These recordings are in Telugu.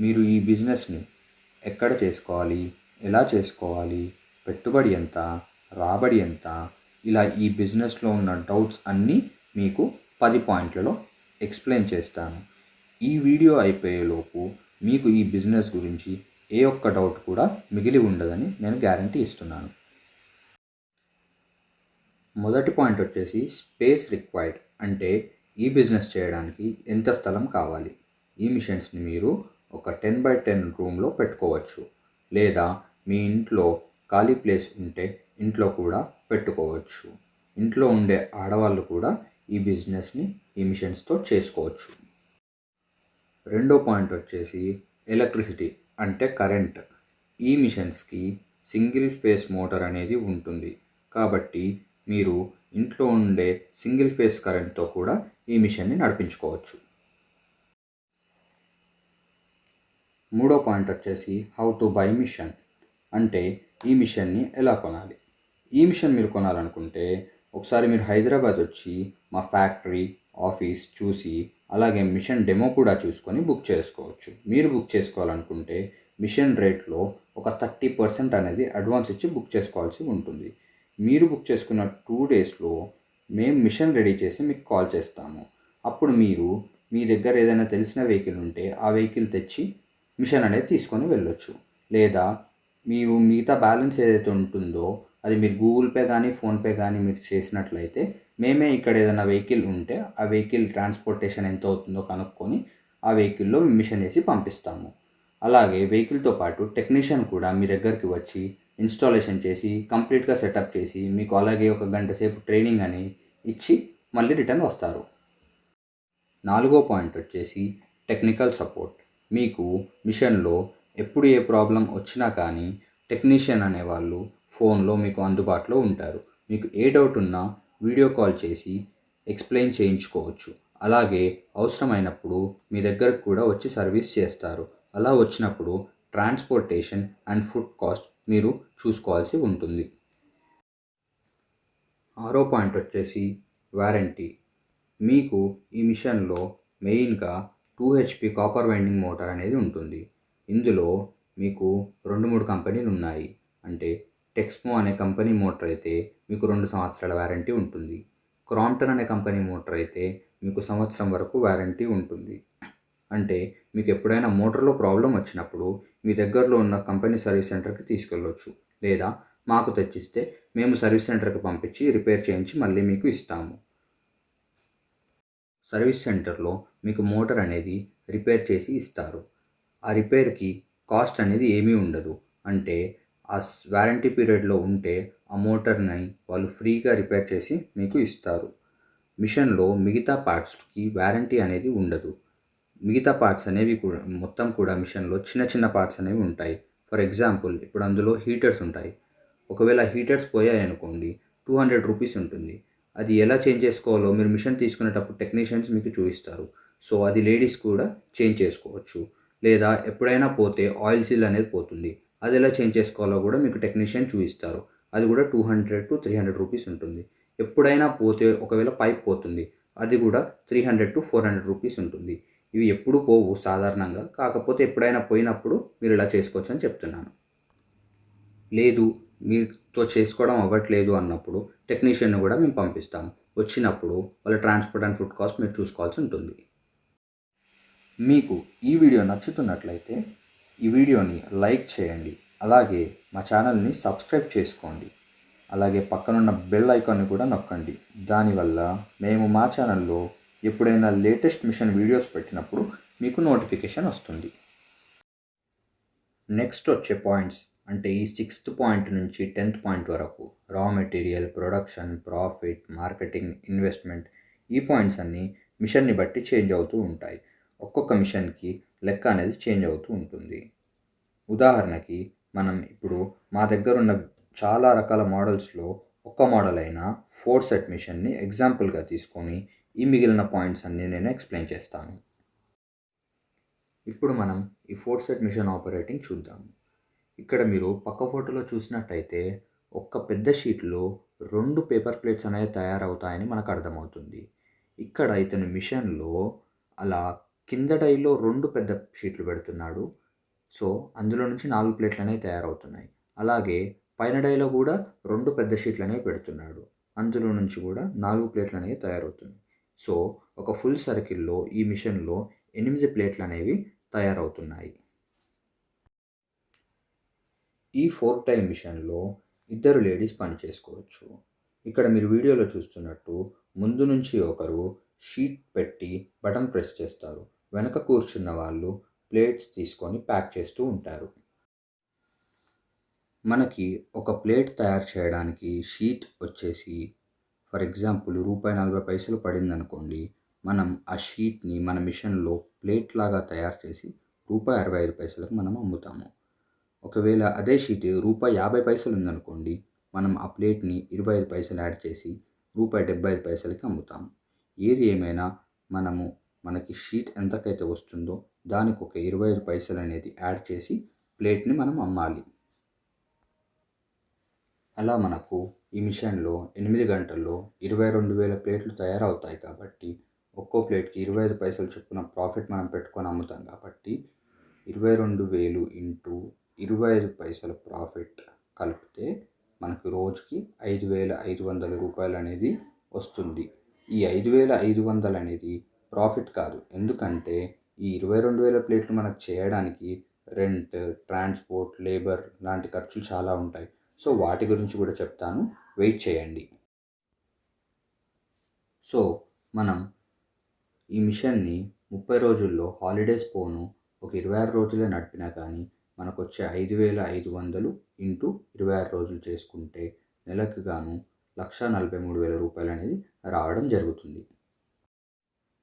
మీరు ఈ బిజినెస్ని ఎక్కడ చేసుకోవాలి? ఎలా చేసుకోవాలి? పెట్టుబడి ఎంత? రాబడి ఎంత? ఇలా ఈ బిజినెస్లో ఉన్న డౌట్స్ అన్నీ మీకు పది పాయింట్లలో ఎక్స్ప్లెయిన్ చేస్తాను. ఈ వీడియో అయిపోయేలోపు మీకు ఈ బిజినెస్ గురించి ఏ ఒక్క డౌట్ కూడా మిగిలి ఉండదని నేను గ్యారంటీ ఇస్తున్నాను. మొదటి పాయింట్ వచ్చేసి స్పేస్ రిక్వైర్డ్ అంటే ఈ బిజినెస్ చేయడానికి ఎంత స్థలం కావాలి? ఈ మిషన్స్ని మీరు ఒక టెన్ బై టెన్ రూమ్లో పెట్టుకోవచ్చు. లేదా మీ ఇంట్లో ఖాళీ ప్లేస్ ఉంటే ఇంట్లో కూడా పెట్టుకోవచ్చు. ఇంట్లో ఉండే ఆడవాళ్ళు కూడా ఈ బిజినెస్ని ఈ మిషన్స్తో చేసుకోవచ్చు. రెండో పాయింట్ వచ్చేసి ఎలక్ట్రిసిటీ అంటే కరెంట్. ఈ మిషన్స్కి సింగిల్ ఫేస్ మోటార్ అనేది ఉంటుంది. కాబట్టి మీరు ఇంట్లో ఉండే సింగిల్ ఫేస్ కరెంట్తో కూడా ఈ మిషన్ని నడిపించుకోవచ్చు. మూడో పాయింట్ వచ్చేసి హౌ టు బై మిషన్ అంటే ఈ మిషన్ని ఎలా కొనాలి? ఈ మిషన్ మీరు కొనాలనుకుంటే ఒకసారి మీరు హైదరాబాద్ వచ్చి మా ఫ్యాక్టరీ ఆఫీస్ చూసి అలాగే మిషన్ డెమో కూడా చూసుకొని బుక్ చేసుకోవచ్చు. మీరు బుక్ చేసుకోవాలనుకుంటే మిషన్ రేట్లో ఒక థర్టీ పర్సెంట్ అనేది అడ్వాన్స్ ఇచ్చి బుక్ చేసుకోవాల్సి ఉంటుంది. మీరు బుక్ చేసుకున్న టూ డేస్లో మేము మిషన్ రెడీ చేసి మీకు కాల్ చేస్తాము. అప్పుడు మీరు మీ దగ్గర ఏదైనా తెలిసిన వెహికల్ ఉంటే ఆ వెహికల్ తెచ్చి మిషన్ అనేది తీసుకొని వెళ్ళొచ్చు. లేదా మీరు మిగతా బ్యాలెన్స్ ఏదైతే ఉంటుందో అది మీరు గూగుల్ పే కానీ ఫోన్పే కానీ మీరు చేసినట్లయితే మేమే ఇక్కడ ఏదైనా వెహికల్ ఉంటే ఆ వెహికల్ ట్రాన్స్పోర్టేషన్ ఎంత అవుతుందో కనుక్కొని ఆ వెహికల్లో మిషన్ వేసి పంపిస్తాము. అలాగే వెహికల్తో పాటు టెక్నీషియన్ కూడా మీ దగ్గరికి వచ్చి ఇన్స్టాలేషన్ చేసి కంప్లీట్గా సెటప్ చేసి మీకు అలాగే ఒక గంట సేపు ట్రైనింగ్ అని ఇచ్చి మళ్ళీ రిటర్న్ వస్తారు. నాలుగో పాయింట్ వచ్చేసి టెక్నికల్ సపోర్ట్. మీకు మిషన్లో ఎప్పుడు ఏ ప్రాబ్లం వచ్చినా కానీ టెక్నీషియన్ అనేవాళ్ళు ఫోన్లో మీకు అందుబాటులో ఉంటారు. మీకు ఏ డౌట్ ఉన్నా వీడియో కాల్ చేసి ఎక్స్ప్లెయిన్ చేయించుకోవచ్చు. అలాగే అవసరమైనప్పుడు మీ దగ్గరకు కూడా వచ్చి సర్వీస్ చేస్తారు. అలా వచ్చినప్పుడు ట్రాన్స్పోర్టేషన్ అండ్ ఫుడ్ కాస్ట్ మీరు చూసుకోవాల్సి ఉంటుంది. ఆరో పాయింట్ వచ్చేసి వారంటీ. మీకు ఈ మిషన్లో మెయిన్గా two HP copper winding motor అనేది ఉంటుంది. ఇందులో మీకు రెండు మూడు కంపెనీలు ఉన్నాయి. అంటే టెక్స్మో అనే కంపెనీ మోటార్ అయితే మీకు రెండు సంవత్సరాల వారంటీ ఉంటుంది. క్రాంప్టన్ అనే కంపెనీ మోటార్ అయితే మీకు సంవత్సరం వరకు వారంటీ ఉంటుంది. అంటే మీకు ఎప్పుడైనా మోటార్లో ప్రాబ్లం వచ్చినప్పుడు మీ దగ్గరలో ఉన్న కంపెనీ సర్వీస్ సెంటర్కి తీసుకెళ్ళవచ్చు లేదా మాకు తెచ్చిస్తే మేము సర్వీస్ సెంటర్కి పంపించి రిపేర్ చేయించి మళ్ళీ మీకు ఇస్తాము. సర్వీస్ సెంటర్లో మీకు మోటార్ అనేది రిపేర్ చేసి ఇస్తారు. ఆ రిపేర్కి కాస్ట్ అనేది ఏమీ ఉండదు. అంటే ఆ వారంటీ పీరియడ్లో ఉంటే ఆ మోటార్ని వాళ్ళు ఫ్రీగా రిపేర్ చేసి మీకు ఇస్తారు. మిషన్లో మిగతా పార్ట్స్కి వారంటీ అనేది ఉండదు. మిగతా పార్ట్స్ అనేవి కూడా మొత్తం కూడా మిషన్లో చిన్న చిన్న పార్ట్స్ అనేవి ఉంటాయి. ఫర్ ఎగ్జాంపుల్ ఇప్పుడు అందులో హీటర్స్ ఉంటాయి. ఒకవేళ హీటర్స్ పోయాయి అనుకోండి టూ హండ్రెడ్ రూపీస్ ఉంటుంది. అది ఎలా చేంజ్ చేసుకోవాలో మీరు మిషన్ తీసుకునేటప్పుడు టెక్నీషియన్స్ మీకు చూపిస్తారు. సో అది లేడీస్ కూడా చేంజ్ చేసుకోవచ్చు. లేదా ఎప్పుడైనా పోతే ఆయిల్ సీల్ అనేది పోతుంది. అది ఎలా చేంజ్ చేసుకోవాలో కూడా మీకు టెక్నీషియన్ చూపిస్తారు. అది కూడా two hundred to three hundred rupees ఉంటుంది. ఎప్పుడైనా పోతే ఒకవేళ పైప్ పోతుంది. అది కూడా three hundred to four hundred rupees ఉంటుంది. ఇవి ఎప్పుడు పోవు సాధారణంగా. కాకపోతే ఎప్పుడైనా పోయినప్పుడు మీరు ఇలా చేసుకోవచ్చు అని చెప్తున్నాను. లేదు మీరు తో చేసుకోవడం అవ్వట్లేదు అన్నప్పుడు టెక్నీషియన్ను కూడా మేము పంపిస్తాము. వచ్చినప్పుడు వాళ్ళ ట్రాన్స్పోర్ట్ అండ్ ఫుడ్ కాస్ట్ మీరు చూసుకోవాల్సి ఉంటుంది. మీకు ఈ వీడియో నచ్చుతున్నట్లయితే ఈ వీడియోని లైక్ చేయండి. అలాగే మా ఛానల్ని సబ్స్క్రైబ్ చేసుకోండి. అలాగే పక్కనున్న బెల్ ఐకాన్ని కూడా నొక్కండి. దానివల్ల మేము మా ఛానల్లో ఎప్పుడైనా లేటెస్ట్ మిషన్ వీడియోస్ పెట్టినప్పుడు మీకు నోటిఫికేషన్ వస్తుంది. నెక్స్ట్ వచ్చే పాయింట్స్. అంటే ఈ సిక్స్త్ పాయింట్ నుంచి టెన్త్ పాయింట్ వరకు raw material production profit marketing investment ఈ పాయింట్స్ అన్నీ మిషన్ని బట్టి చేంజ్ అవుతూ ఉంటాయి. ఒక్కొక్క మిషన్కి లెక్క అనేది చేంజ్ అవుతూ ఉంటుంది. ఉదాహరణకి మనం ఇప్పుడు మా దగ్గర ఉన్న చాలా రకాల మోడల్స్లో ఒక్క మోడల్ అయిన ఫోర్ సెట్ మిషన్ని ఎగ్జాంపుల్గా తీసుకొని ఈ మిగిలిన పాయింట్స్ అన్నీ నేను ఎక్స్ప్లెయిన్ చేస్తాను. ఇప్పుడు మనం ఈ ఫోర్ సెట్ మిషన్ ఆపరేటింగ్ చూద్దాం ఇక్కడ మీరు పక్క ఫోటోలో చూసినట్టయితే ఒక్క పెద్ద షీట్లో రెండు పేపర్ ప్లేట్స్ అనేవి తయారవుతాయని మనకు అర్థమవుతుంది. ఇక్కడ ఇతని మిషన్లో అలా కింద డైలో రెండు పెద్ద షీట్లు పెడుతున్నాడు. సో అందులో నుంచి నాలుగు ప్లేట్లు అనేవి తయారవుతున్నాయి. అలాగే పైన డైలో కూడా రెండు పెద్ద షీట్లు అనేవి పెడుతున్నాడు. అందులో నుంచి కూడా నాలుగు ప్లేట్లు అనేవి తయారవుతున్నాయి. సో ఒక ఫుల్ సర్కిల్లో ఈ మిషన్లో ఎనిమిది ప్లేట్లు అనేవి తయారవుతున్నాయి. ఈ ఫోర్ టైం మిషన్లో ఇద్దరు లేడీస్ పని చేసుకోవచ్చు. ఇక్కడ మీరు వీడియోలో చూస్తున్నట్టు ముందు నుంచి ఒకరు షీట్ పెట్టి బటన్ ప్రెస్ చేస్తారు. వెనక కూర్చున్న వాళ్ళు ప్లేట్స్ తీసుకొని ప్యాక్ చేస్తూ ఉంటారు. మనకి ఒక ప్లేట్ తయారు చేయడానికి షీట్ వచ్చేసి ఫర్ ఎగ్జాంపుల్ రూపాయి నలభై పైసలు పడిందనుకోండి మనం ఆ షీట్ని మన మిషన్లో ప్లేట్ లాగా తయారు చేసి రూపాయి అరవై ఐదు పైసలకు మనం అమ్ముతాము. ఒకవేళ అదే షీట్ రూపాయి యాభై పైసలు ఉందనుకోండి మనం ఆ ప్లేట్ని ఇరవై ఐదు పైసలు యాడ్ చేసి రూపాయి డెబ్బై ఐదు పైసలకి అమ్ముతాము ఏది ఏమైనా మనము మనకి షీట్ ఎంతకైతే వస్తుందో దానికి ఒక ఇరవై ఐదు పైసలు అనేది యాడ్ చేసి ప్లేట్ని మనం అమ్మాలి. అలా మనకు ఈ మిషన్లో ఎనిమిది గంటల్లో ఇరవై రెండు వేల ప్లేట్లు తయారవుతాయి కాబట్టి ఒక్కో ప్లేట్కి ఇరవై ఐదు పైసలు చొప్పున ప్రాఫిట్ మనం పెట్టుకొని అమ్ముతాం కాబట్టి ఇరవై రెండు వేలు ఇంటూ ఇరవై ఐదు పైసల ప్రాఫిట్ కలిపితే మనకు రోజుకి ఐదు వేల ఐదు వందల రూపాయలు అనేది వస్తుంది. ఈ ఐదు వేల ఐదు వందలు అనేది ప్రాఫిట్ కాదు. ఎందుకంటే ఈ ఇరవై రెండు వేల ప్లేట్లు మనకు చేయడానికి రెంట్ ట్రాన్స్పోర్ట్ లేబర్ లాంటి ఖర్చులు చాలా ఉంటాయి. సో వాటి గురించి కూడా చెప్తాను. వెయిట్ చేయండి. సో మనం ఈ మిషన్ని ముప్పై రోజుల్లో హాలిడేస్ పోను ఒక ఇరవై ఆరు రోజులే నడిపినా కానీ మనకు వచ్చే ఐదు వేల ఐదు వందలు ఇంటూ ఇరవై ఆరు రోజులు చేసుకుంటే నెలకు గాను లక్ష నలభై మూడు వేల రూపాయలు అనేది రావడం జరుగుతుంది.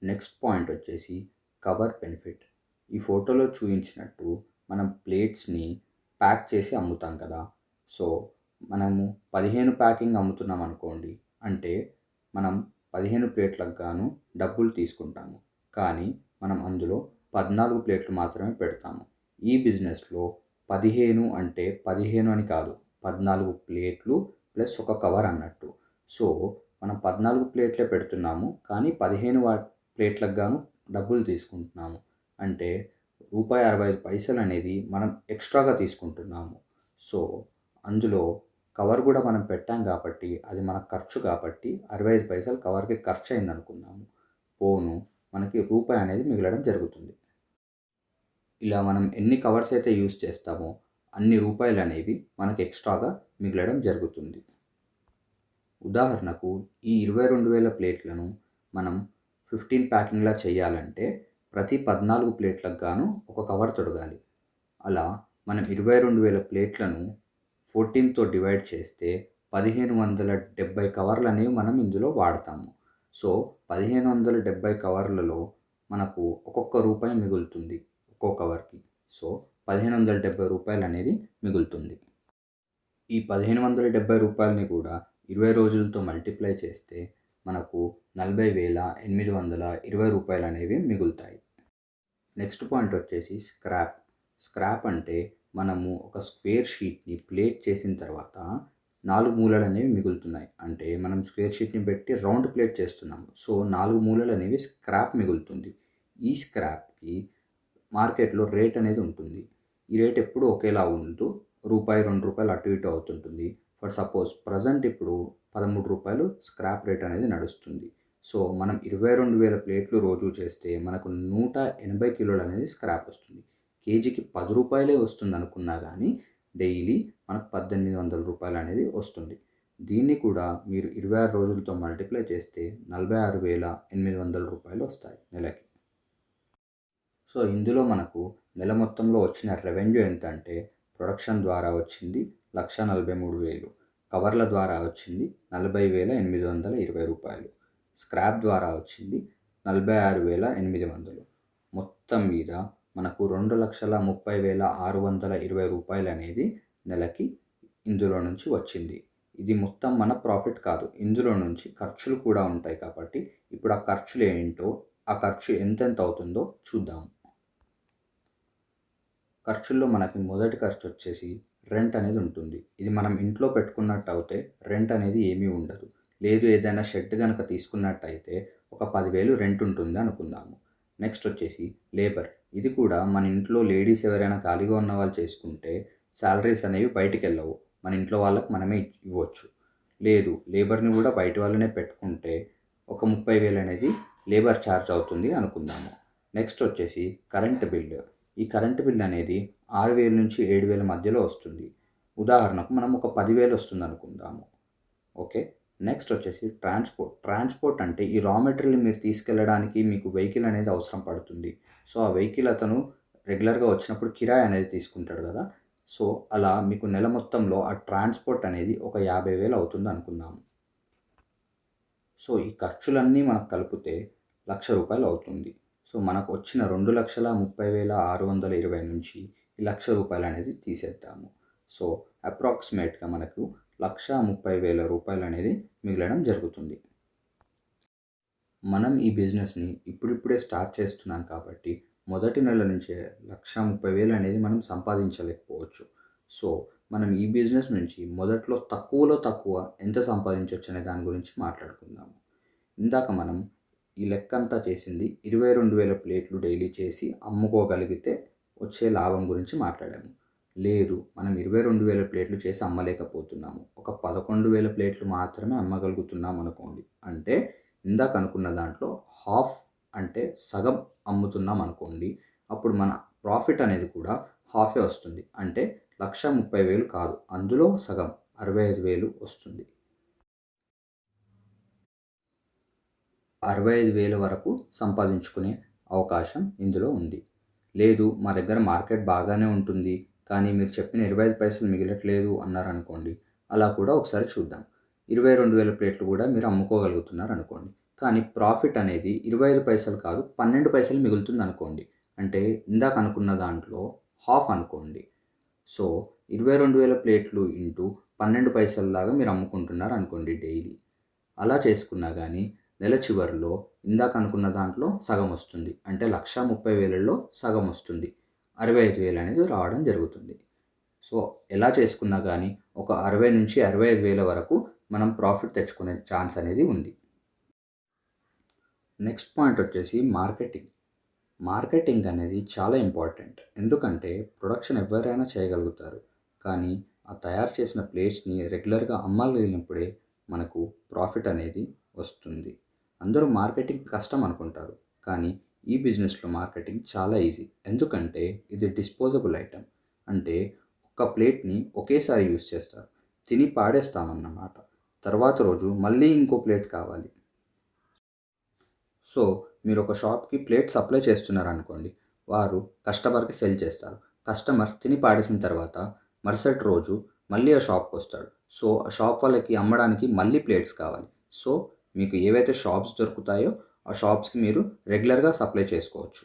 నెక్స్ట్ పాయింట్ వచ్చేసి కవర్ బెనిఫిట్. ఈ ఫోటోలో చూపించినట్టు మనం ప్లేట్స్ని ప్యాక్ చేసి అమ్ముతాం కదా. సో మనము పదిహేను ప్యాకింగ్ అమ్ముతున్నాం అనుకోండి. అంటే మనం పదిహేను ప్లేట్లకు గాను డబ్బులు తీసుకుంటాము. కానీ మనం అందులో పద్నాలుగు ప్లేట్లు మాత్రమే పెడతాము. ఈ బిజినెస్లో పదిహేను అంటే పదిహేను అని కాదు పద్నాలుగు ప్లేట్లు ప్లస్ ఒక కవర్ అన్నట్టు. సో మనం పద్నాలుగు ప్లేట్లే పెడుతున్నాము కానీ పదిహేను వా ప్లేట్లకు గాను డబ్బులు తీసుకుంటున్నాము. అంటే రూపాయి అరవై ఐదు పైసలు అనేది మనం ఎక్స్ట్రాగా తీసుకుంటున్నాము. సో అందులో కవర్ కూడా మనం పెట్టాం కాబట్టి అది మన ఖర్చు కాబట్టి అరవై ఐదు పైసలు కవర్కి ఖర్చు అయింది అనుకున్నాము పోను మనకి రూపాయి అనేది మిగలడం జరుగుతుంది. ఇలా మనం ఎన్ని కవర్స్ అయితే యూస్ చేస్తామో అన్ని రూపాయలు అనేవి మనకు ఎక్స్ట్రాగా మిగలడం జరుగుతుంది. ఉదాహరణకు ఈ ఇరవై రెండు వేల ప్లేట్లను మనం ఫిఫ్టీన్ ప్యాకింగ్లా చేయాలంటే ప్రతి పద్నాలుగు ప్లేట్లకు గాను ఒక కవర్ తొడగాలి. అలా మనం ఇరవై రెండు వేల ప్లేట్లను ఫోర్టీన్తో డివైడ్ చేస్తే పదిహేను వందల డెబ్బై కవర్లు అనేవి మనం ఇందులో వాడతాము. సో పదిహేను వందల డెబ్బై కవర్లలో మనకు ఒక్కొక్క రూపాయి మిగులుతుంది. ఒక్కో కవర్కి సో పదిహేను వందల డెబ్బై రూపాయలు అనేది మిగులుతుంది. ఈ పదిహేను వందల డెబ్బై రూపాయలని కూడా ఇరవై రోజులతో మల్టిప్లై చేస్తే మనకు నలభై వేల ఎనిమిది వందల ఇరవై రూపాయలు అనేవి మిగులుతాయి. నెక్స్ట్ పాయింట్ వచ్చేసి స్క్రాప్. స్క్రాప్ అంటే మనము ఒక స్క్వేర్ షీట్ని ప్లేట్ చేసిన తర్వాత నాలుగు మూలలు అనేవి మిగులుతున్నాయి. అంటే మనం స్క్వేర్ షీట్ని పెట్టి రౌండ్ ప్లేట్ చేస్తున్నాము. సో నాలుగు మూలలు అనేవి స్క్రాప్ మిగులుతుంది. ఈ స్క్రాప్కి మార్కెట్లో రేట్ అనేది ఉంటుంది. ఈ రేట్ ఎప్పుడు ఒకేలా ఉంటూ రూపాయి రెండు రూపాయలు అటు ఇటు అవుతుంటుంది. ఫర్ సపోజ్ ప్రజెంట్ ఇప్పుడు పదమూడు రూపాయలు స్క్రాప్ రేట్ అనేది నడుస్తుంది. సో మనం ఇరవై రెండు వేల ప్లేట్లు రోజు చేస్తే మనకు నూట ఎనభై కిలోలు అనేది స్క్రాప్ వస్తుంది. కేజీకి పది రూపాయలే వస్తుంది అనుకున్నా కానీ డైలీ మనకు పద్దెనిమిది వందల రూపాయలు అనేది వస్తుంది. దీన్ని కూడా మీరు ఇరవై ఆరు రోజులతో మల్టిప్లై చేస్తే నలభై ఆరు వేల ఎనిమిది వందల రూపాయలు వస్తాయి నెలకి. సో ఇందులో మనకు నెల మొత్తంలో వచ్చిన రెవెన్యూ ఎంత అంటే ప్రొడక్షన్ ద్వారా వచ్చింది లక్ష నలభై మూడు వేలు కవర్ల ద్వారా వచ్చింది నలభై వేల ఎనిమిది వందల ఇరవై రూపాయలు స్క్రాప్ ద్వారా వచ్చింది నలభై ఆరు వేల ఎనిమిది వందలు. మొత్తం మీద మనకు రెండు లక్షల ముప్పై వేల ఆరు వందల ఇరవై రూపాయలు అనేది నెలకి ఇందులో నుంచి వచ్చింది. ఇది మొత్తం మన ప్రాఫిట్ కాదు ఇందులో నుంచి ఖర్చులు కూడా ఉంటాయి కాబట్టి ఇప్పుడు ఆ ఖర్చులు ఏంటో ఆ ఖర్చు ఎంతెంత అవుతుందో చూద్దాం. ఖర్చుల్లో మనకి మొదటి ఖర్చు వచ్చేసి రెంట్ అనేది ఉంటుంది. ఇది మనం ఇంట్లో పెట్టుకున్నట్టు అయితే రెంట్ అనేది ఏమీ ఉండదు. లేదు ఏదైనా షెడ్ కనుక తీసుకున్నట్టయితే ఒక పదివేలు రెంట్ ఉంటుంది అనుకుందాము. నెక్స్ట్ వచ్చేసి లేబర్. ఇది కూడా మన ఇంట్లో లేడీస్ ఎవరైనా ఖాళీగా ఉన్న వాళ్ళు చేసుకుంటే శాలరీస్ అనేవి బయటికి వెళ్ళవు. మన ఇంట్లో వాళ్ళకి మనమే ఇవ్వచ్చు. లేదు లేబర్ని కూడా బయట వాళ్ళనే పెట్టుకుంటే ఒక ముప్పై వేలు అనేది లేబర్ ఛార్జ్ అవుతుంది అనుకుందాము. నెక్స్ట్ వచ్చేసి కరెంట్ బిల్లు. ఈ కరెంట్ బిల్ అనేది ఆరు వేల నుంచి ఏడు వేల మధ్యలో వస్తుంది. ఉదాహరణకు మనం ఒక పదివేలు వస్తుంది అనుకుందాము. ఓకే? నెక్స్ట్ వచ్చేసి ట్రాన్స్పోర్ట్. ట్రాన్స్పోర్ట్ అంటే ఈ రా మెటీరియల్ మీరు తీసుకెళ్ళడానికి మీకు వెహికల్ అనేది అవసరం పడుతుంది. సో ఆ వెహికల్ అతను రెగ్యులర్గా వచ్చినప్పుడు కిరాయి అనేది తీసుకుంటాడు కదా. సో అలా మీకు నెల మొత్తంలో ఆ ట్రాన్స్పోర్ట్ అనేది ఒక యాభై వేలు అవుతుంది అనుకుందాము. సో ఈ ఖర్చులన్నీ మనకు కలిపితే లక్ష రూపాయలు అవుతుంది. సో మనకు వచ్చిన రెండు లక్షల ముప్పై వేల ఆరు వందల ఇరవై నుంచి ఈ లక్ష రూపాయలు అనేది తీసేద్దాము. సో అప్రాక్సిమేట్గా మనకు లక్ష ముప్పై వేల రూపాయలు అనేది మిగలడం జరుగుతుంది. మనం ఈ బిజినెస్ని ఇప్పుడిప్పుడే స్టార్ట్ చేస్తున్నాం కాబట్టి మొదటి నెల నుంచే లక్ష ముప్పై వేలు అనేది మనం సంపాదించలేకపోవచ్చు. సో మనం ఈ బిజినెస్ నుంచి మొదట్లో తక్కువలో తక్కువ ఎంత సంపాదించవచ్చు అనే దాని గురించి మాట్లాడుకుందాము. ఇందాక మనం ఈ లెక్క అంతా చేసింది ఇరవై రెండు వేల ప్లేట్లు డైలీ చేసి అమ్ముకోగలిగితే వచ్చే లాభం గురించి మాట్లాడాము. లేదు మనం ఇరవై రెండు వేల ప్లేట్లు చేసి అమ్మలేకపోతున్నాము. ఒక పదకొండు వేల ప్లేట్లు మాత్రమే అమ్మగలుగుతున్నాం అనుకోండి. అంటే ఇందాక అనుకున్న దాంట్లో హాఫ్ అంటే సగం అమ్ముతున్నాం అనుకోండి అప్పుడు మన ప్రాఫిట్ అనేది కూడా హాఫే వస్తుంది. అంటే లక్ష ముప్పై వేలు కాదు అందులో సగం అరవై ఐదు వేలు వస్తుంది. అరవై ఐదు వేల వరకు సంపాదించుకునే అవకాశం ఇందులో ఉంది. లేదు మా దగ్గర మార్కెట్ బాగానే ఉంటుంది కానీ మీరు చెప్పిన ఇరవై ఐదు పైసలు మిగలట్లేదు అన్నారనుకోండి అలా కూడా ఒకసారి చూద్దాం. ఇరవై రెండు వేల ప్లేట్లు కూడా మీరు అమ్ముకోగలుగుతున్నారు అనుకోండి కానీ ప్రాఫిట్ అనేది ఇరవై ఐదు పైసలు కాదు పన్నెండు పైసలు మిగులుతుంది అనుకోండి అంటే ఇందాక అనుకున్న దాంట్లో హాఫ్ అనుకోండి. సో ఇరవై రెండు వేల ప్లేట్లు ఇంటూ పన్నెండు పైసలలాగా మీరు అమ్ముకుంటున్నారు అనుకోండి డైలీ. అలా చేసుకున్నా కానీ నెల చివరిలో ఇందాక అనుకున్న దాంట్లో సగం వస్తుంది. అంటే లక్ష ముప్పై వేలలో సగం వస్తుంది. అరవై ఐదు వేలు అనేది రావడం జరుగుతుంది. సో ఎలా చేసుకున్నా కానీ ఒక అరవై నుంచి అరవై ఐదు వేల వరకు మనం ప్రాఫిట్ తెచ్చుకునే ఛాన్స్ అనేది ఉంది. నెక్స్ట్ పాయింట్ వచ్చేసి మార్కెటింగ్. మార్కెటింగ్ అనేది చాలా ఇంపార్టెంట్. ఎందుకంటే ప్రొడక్షన్ ఎవరైనా చేయగలుగుతారు. కానీ ఆ తయారు చేసిన ప్లేట్స్ని రెగ్యులర్గా అమ్మగలిగినప్పుడే మనకు ప్రాఫిట్ అనేది వస్తుంది. అందరూ మార్కెటింగ్ కష్టం అనుకుంటారు కానీ ఈ బిజినెస్లో మార్కెటింగ్ చాలా ఈజీ. ఎందుకంటే ఇది డిస్పోజబుల్ ఐటెం అంటే ఒక ప్లేట్ని ఒకేసారి యూస్ చేస్తారు. తిని పాడేస్తామన్నమాట. తర్వాత రోజు మళ్ళీ ఇంకో ప్లేట్ కావాలి. సో మీరు ఒక షాప్కి ప్లేట్ సప్లై చేస్తున్నారు అనుకోండి వారు కస్టమర్కి సెల్ చేస్తారు. కస్టమర్ తిని పాడేసిన తర్వాత మరుసటి రోజు మళ్ళీ ఆ షాప్కి వస్తాడు సో ఆ షాప్ వాళ్ళకి అమ్మడానికి మళ్ళీ ప్లేట్స్ కావాలి. సో మీకు ఏవైతే షాప్స్ దొరుకుతాయో ఆ షాప్స్కి మీరు రెగ్యులర్గా సప్లై చేసుకోవచ్చు.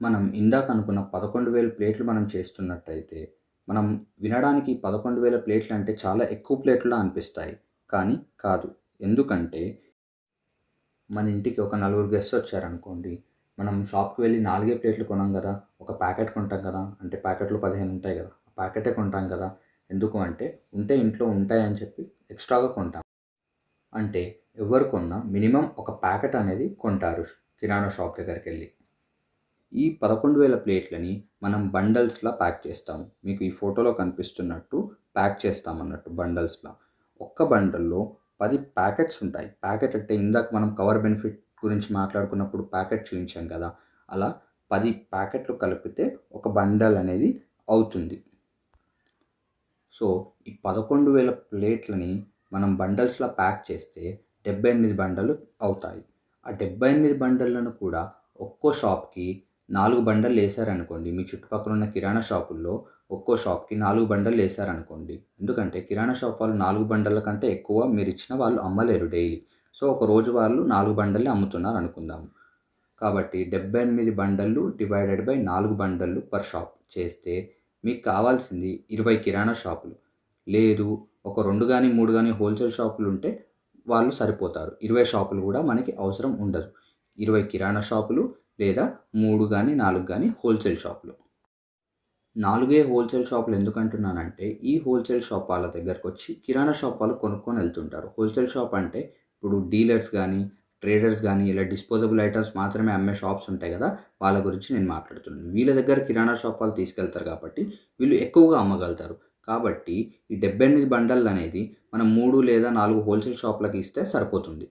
మనం ఇందాక అనుకున్న పదకొండు వేల ప్లేట్లు మనం చేస్తున్నట్టయితే మనం వినడానికి పదకొండు వేల ప్లేట్లు అంటే చాలా ఎక్కువ ప్లేట్లు అనిపిస్తాయి. కానీ కాదు. ఎందుకంటే మన ఇంటికి ఒక నలుగురు గెస్ట్ వచ్చారనుకోండి మనం షాప్కి వెళ్ళి నాలుగే ప్లేట్లు కొనం కదా ఒక ప్యాకెట్ కొంటాం కదా అంటే ప్యాకెట్లు పదిహేను ఉంటాయి కదా ఆ ప్యాకెటే కొంటాం కదా ఎందుకు అంటే ఉంటే ఇంట్లో ఉంటాయని చెప్పి ఎక్స్ట్రాగా కొంటాం. అంటే ఎవరు కొన్నా మినిమం ఒక ప్యాకెట్ అనేది కొంటారు కిరాణా షాప్ దగ్గరికి వెళ్ళి ఈ పదకొండు వేల ప్లేట్లని మనం బండల్స్లా ప్యాక్ చేస్తాము. మీకు ఈ ఫోటోలో కనిపిస్తున్నట్టు ప్యాక్ చేస్తామన్నట్టు బండల్స్లా. ఒక్క బండల్లో పది ప్యాకెట్స్ ఉంటాయి. ప్యాకెట్ అంటే ఇందాక మనం కవర్ బెనిఫిట్ గురించి మాట్లాడుకున్నప్పుడు ప్యాకెట్ చూపించాం కదా అలా పది ప్యాకెట్లు కలిపితే ఒక బండల్ అనేది అవుతుంది. సో ఈ పదకొండు వేల ప్లేట్లని మనం బండల్స్లో ప్యాక్ చేస్తే డెబ్బై ఎనిమిది బండలు అవుతాయి. ఆ డెబ్బై ఎనిమిది బండలను కూడా ఒక్కో షాప్కి నాలుగు బండలు వేసారనుకోండి. మీ చుట్టుపక్కల ఉన్న కిరాణా షాపుల్లో ఒక్కో షాప్కి నాలుగు బండలు వేసారనుకోండి. ఎందుకంటే కిరాణా షాప్ వాళ్ళు నాలుగు బండల కంటే ఎక్కువ మీరు ఇచ్చిన వాళ్ళు అమ్మలేరు డైలీ. సో ఒక రోజు వాళ్ళు నాలుగు బండల్ని అమ్ముతున్నారు అనుకుందాము కాబట్టి డెబ్బై ఎనిమిది బండలు డివైడెడ్ బై నాలుగు బండలు పర్ షాప్ చేస్తే మీకు కావాల్సింది ఇరవై కిరాణా షాపులు. లేదు ఒక రెండు కానీ మూడు కానీ హోల్సేల్ షాపులు ఉంటే వాళ్ళు సరిపోతారు. ఇరవై షాపులు కూడా మనకి అవసరం ఉండదు. ఇరవై కిరాణా షాపులు లేదా మూడు కానీ నాలుగు కానీ హోల్సేల్ షాపులు. నాలుగే హోల్సేల్ షాపులు ఎందుకంటున్నానంటే ఈ హోల్సేల్ షాప్ వాళ్ళ దగ్గరకు వచ్చి కిరాణా షాప్ వాళ్ళు కొనుక్కొని వెళ్తుంటారు. హోల్సేల్ షాప్ అంటే ఇప్పుడు డీలర్స్ కానీ ట్రేడర్స్ కానీ ఇలా డిస్పోజబుల్ ఐటమ్స్ మాత్రమే అమ్మే షాప్స్ ఉంటాయి కదా వాళ్ళ గురించి నేను మాట్లాడుతున్నాను. వీళ్ళ దగ్గర కిరాణా షాప్ వాళ్ళు తీసుకెళ్తారు కాబట్టి వీళ్ళు ఎక్కువగా అమ్మగలుగుతారు. కాబట్టి ఈ డెబ్బై ఎనిమిది బండల్ అనేది మనం మూడు లేదా నాలుగు హోల్సేల్ షాపులకు ఇస్తే సరిపోతుంది.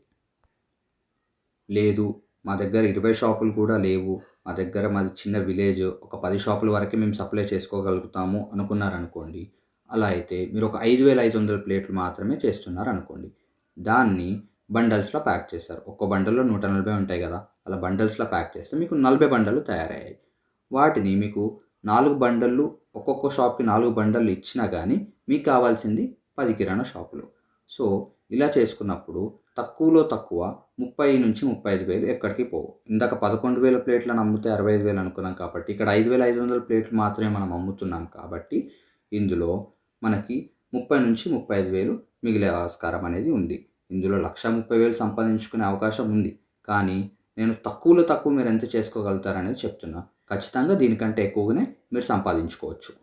లేదు మా దగ్గర ఇరవై షాపులు కూడా లేవు. మా దగ్గర మాది చిన్న విలేజ్ ఒక పది షాపుల వరకే మేము సప్లై చేసుకోగలుగుతాము అనుకున్నారనుకోండి. అలా అయితే మీరు ఒక ఐదు వేల ఐదు వందల ప్లేట్లు మాత్రమే చేస్తున్నారు అనుకోండి దాన్ని బండల్స్లో ప్యాక్ చేస్తారు. ఒక్క బండల్లో నూట నలభై ఉంటాయి కదా అలా బండల్స్లో ప్యాక్ చేస్తే మీకు నలభై బండలు తయారయ్యాయి. వాటిని మీకు నాలుగు బండళ్ళు ఒక్కొక్క షాప్కి నాలుగు బండలు ఇచ్చినా కానీ మీకు కావాల్సింది పది కిరాణా షాపులు. సో ఇలా చేసుకున్నప్పుడు తక్కువలో తక్కువ ముప్పై నుంచి ముప్పై ఐదు వేలు ఎక్కడికి పోవు. ఇందాక పదకొండు వేల ప్లేట్లను అమ్ముతే అరవై ఐదు వేలు అనుకున్నాం కాబట్టి ఇక్కడ ఐదు వేల ఐదు వందల ప్లేట్లు మాత్రమే మనం అమ్ముతున్నాం కాబట్టి ఇందులో మనకి ముప్పై నుంచి ముప్పై ఐదు వేలు మిగిలే ఆస్కారం అనేది ఉంది. ఇందులో లక్ష ముప్పై వేలు సంపాదించుకునే అవకాశం ఉంది. కానీ నేను తక్కువలో తక్కువ మీరు ఎంత చేసుకోగలుగుతారనేది చెప్తున్నా. ఖచ్చితంగా దీనికంటే ఎక్కువగానే మీరు సంపాదించుకోవచ్చు.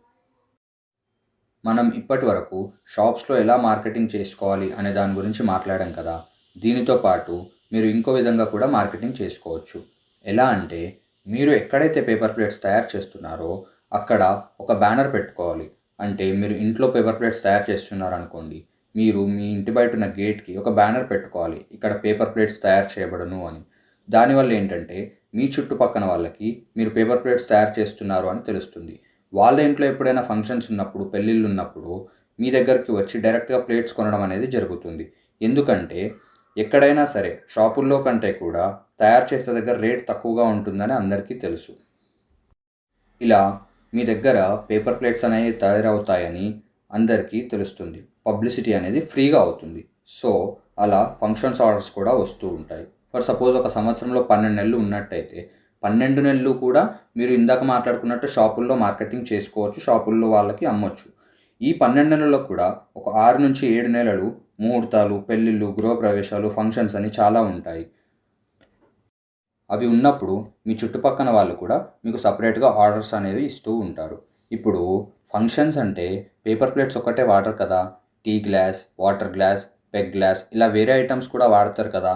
మనం ఇప్పటి వరకు షాప్స్లో ఎలా మార్కెటింగ్ చేసుకోవాలి అనే దాని గురించి మాట్లాడాం కదా. దీనితో పాటు మీరు ఇంకో విధంగా కూడా మార్కెటింగ్ చేసుకోవచ్చు. ఎలా అంటే మీరు ఎక్కడైతే పేపర్ ప్లేట్స్ తయారు చేస్తున్నారో అక్కడ ఒక బ్యానర్ పెట్టుకోవాలి. అంటే మీరు ఇంట్లో పేపర్ ప్లేట్స్ తయారు చేస్తున్నారు అనుకోండి మీరు మీ ఇంటి బయట ఉన్న గేట్కి ఒక బ్యానర్ పెట్టుకోవాలి. ఇక్కడ పేపర్ ప్లేట్స్ తయారు చేయబడను అని. దానివల్ల ఏంటంటే మీ చుట్టుపక్కన వాళ్ళకి మీరు పేపర్ ప్లేట్స్ తయారు చేస్తున్నారు అని తెలుస్తుంది. వాళ్ళ ఇంట్లో ఎప్పుడైనా ఫంక్షన్స్ ఉన్నప్పుడు పెళ్ళిళ్ళు ఉన్నప్పుడు మీ దగ్గరికి వచ్చి డైరెక్ట్గా ప్లేట్స్ కొనడం అనేది జరుగుతుంది. ఎందుకంటే ఎక్కడైనా సరే షాపుల్లో కంటే కూడా తయారు చేసే దగ్గర రేట్ తక్కువగా ఉంటుందని అందరికీ తెలుసు. ఇలా మీ దగ్గర పేపర్ ప్లేట్స్ అనేవి తయారవుతాయని అందరికీ తెలుస్తుంది. పబ్లిసిటీ అనేది ఫ్రీగా అవుతుంది. సో అలా ఫంక్షన్స్ ఆర్డర్స్ కూడా వస్తూ ఉంటాయి. ఫర్ సపోజ్ ఒక సంవత్సరంలో పన్నెండు నెలలు ఉన్నట్టయితే పన్నెండు నెలలు కూడా మీరు ఇందాక మాట్లాడుకున్నట్టు షాపుల్లో మార్కెటింగ్ చేసుకోవచ్చు షాపుల్లో వాళ్ళకి అమ్మొచ్చు. ఈ పన్నెండు నెలల్లో కూడా ఒక ఆరు నుంచి ఏడు నెలలు ముహూర్తాలు పెళ్ళిళ్ళు గృహప్రవేశాలు ఫంక్షన్స్ అని చాలా ఉంటాయి. అవి ఉన్నప్పుడు మీ చుట్టుపక్కన వాళ్ళు కూడా మీకు సపరేట్గా ఆర్డర్స్ అనేవి ఇస్తూ ఉంటారు. ఇప్పుడు ఫంక్షన్స్ అంటే పేపర్ ప్లేట్స్ ఒక్కటే వాడరు కదా? Tea glass water glass peg glass ఇలా వేరే ఐటమ్స్ కూడా వాడతారు కదా?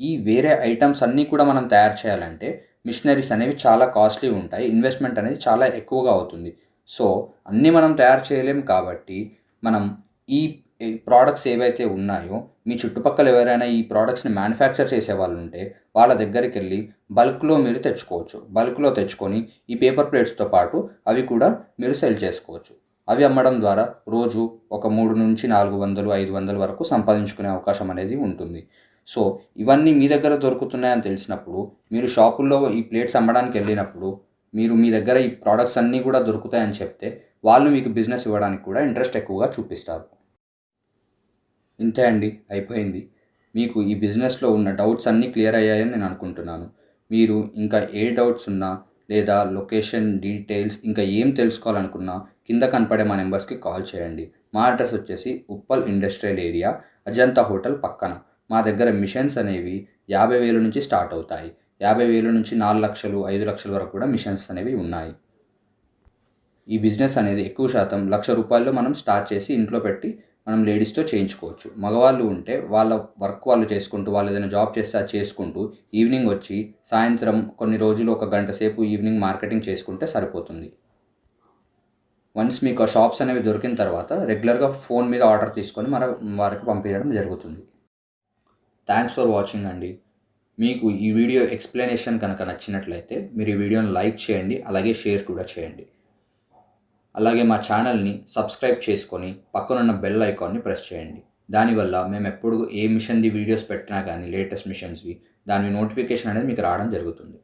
ఈ వేరే ఐటమ్స్ అన్నీ కూడా మనం తయారు చేయాలంటే మిషనరీస్ అనేవి చాలా కాస్ట్లీ ఉంటాయి. ఇన్వెస్ట్మెంట్ అనేది చాలా ఎక్కువగా అవుతుంది. సో అన్నీ మనం తయారు చేయలేం కాబట్టి మనం ఈ ప్రోడక్ట్స్ ఏవైతే ఉన్నాయో మీ చుట్టుపక్కల ఎవరైనా ఈ ప్రోడక్ట్స్ని మ్యానుఫ్యాక్చర్ చేసే వాళ్ళు ఉంటే వాళ్ళ దగ్గరికి వెళ్ళి బల్క్లో మీరు తెచ్చుకోవచ్చు. బల్క్లో తెచ్చుకొని ఈ పేపర్ ప్లేట్స్తో పాటు అవి కూడా మీరు సెల్ చేసుకోవచ్చు. అవి అమ్మడం ద్వారా రోజు ఒక మూడు నుంచి నాలుగు వందలు ఐదు వందల వరకు సంపాదించుకునే అవకాశం అనేది ఉంటుంది. సో ఇవన్నీ మీ దగ్గర దొరుకుతున్నాయని తెలిసినప్పుడు మీరు షాపుల్లో ఈ ప్లేట్స్ అమ్మడానికి వెళ్ళినప్పుడు మీరు మీ దగ్గర ఈ ప్రోడక్ట్స్ అన్నీ కూడా దొరుకుతాయని చెప్తే వాళ్ళు మీకు బిజినెస్ ఇవ్వడానికి కూడా ఇంట్రెస్ట్ ఎక్కువగా చూపిస్తారు. ఇంతే అండి అయిపోయింది. మీకు ఈ బిజినెస్లో ఉన్న డౌట్స్ అన్నీ క్లియర్ అయ్యాయని నేను అనుకుంటున్నాను. మీరు ఇంకా ఏ డౌట్స్ ఉన్నా లేదా లొకేషన్ డీటెయిల్స్ ఇంకా ఏం తెలుసుకోవాలనుకున్నా కింద కనపడే మా నెంబర్స్కి కాల్ చేయండి. మా అడ్రస్ వచ్చేసి Uppal industrial area Ajanta hotel పక్కన. మా దగ్గర మిషన్స్ అనేవి యాభై వేల నుంచి స్టార్ట్ అవుతాయి. యాభై వేల నుంచి నాలుగు లక్షలు ఐదు లక్షల వరకు కూడా మిషన్స్ అనేవి ఉన్నాయి. ఈ బిజినెస్ అనేది ఎక్కువ శాతం లక్ష రూపాయల్లో మనం స్టార్ట్ చేసి ఇంట్లో పెట్టి మనం లేడీస్తో చేయించుకోవచ్చు. మగవాళ్ళు ఉంటే వాళ్ళ వర్క్ వాళ్ళు చేసుకుంటూ వాళ్ళు ఏదైనా జాబ్ చేస్తే అది చేసుకుంటూ ఈవినింగ్ వచ్చి సాయంత్రం కొన్ని రోజులు ఒక గంట సేపు ఈవినింగ్ మార్కెటింగ్ చేసుకుంటే సరిపోతుంది. వన్స్ మీకు ఆ షాప్స్ అనేవి దొరికిన తర్వాత రెగ్యులర్గా ఫోన్ మీద ఆర్డర్ తీసుకొని మన వారికి పంపించడం జరుగుతుంది. థ్యాంక్స్ ఫర్ వాచింగ్ అండి. మీకు ఈ వీడియో ఎక్స్ప్లెనేషన్ కనుక నచ్చినట్లయితే మీరు ఈ వీడియోని లైక్ చేయండి అలాగే షేర్ కూడా చేయండి. అలాగే మా ఛానల్ని సబ్స్క్రైబ్ చేసుకొని పక్కనున్న బెల్ ఐకాన్ని ప్రెస్ చేయండి. దానివల్ల మేము ఎప్పుడు ఏ మిషన్ది వీడియోస్ పెట్టినా కానీ లేటెస్ట్ మిషన్స్వి దాని నోటిఫికేషన్ అనేది మీకు రావడం జరుగుతుంది.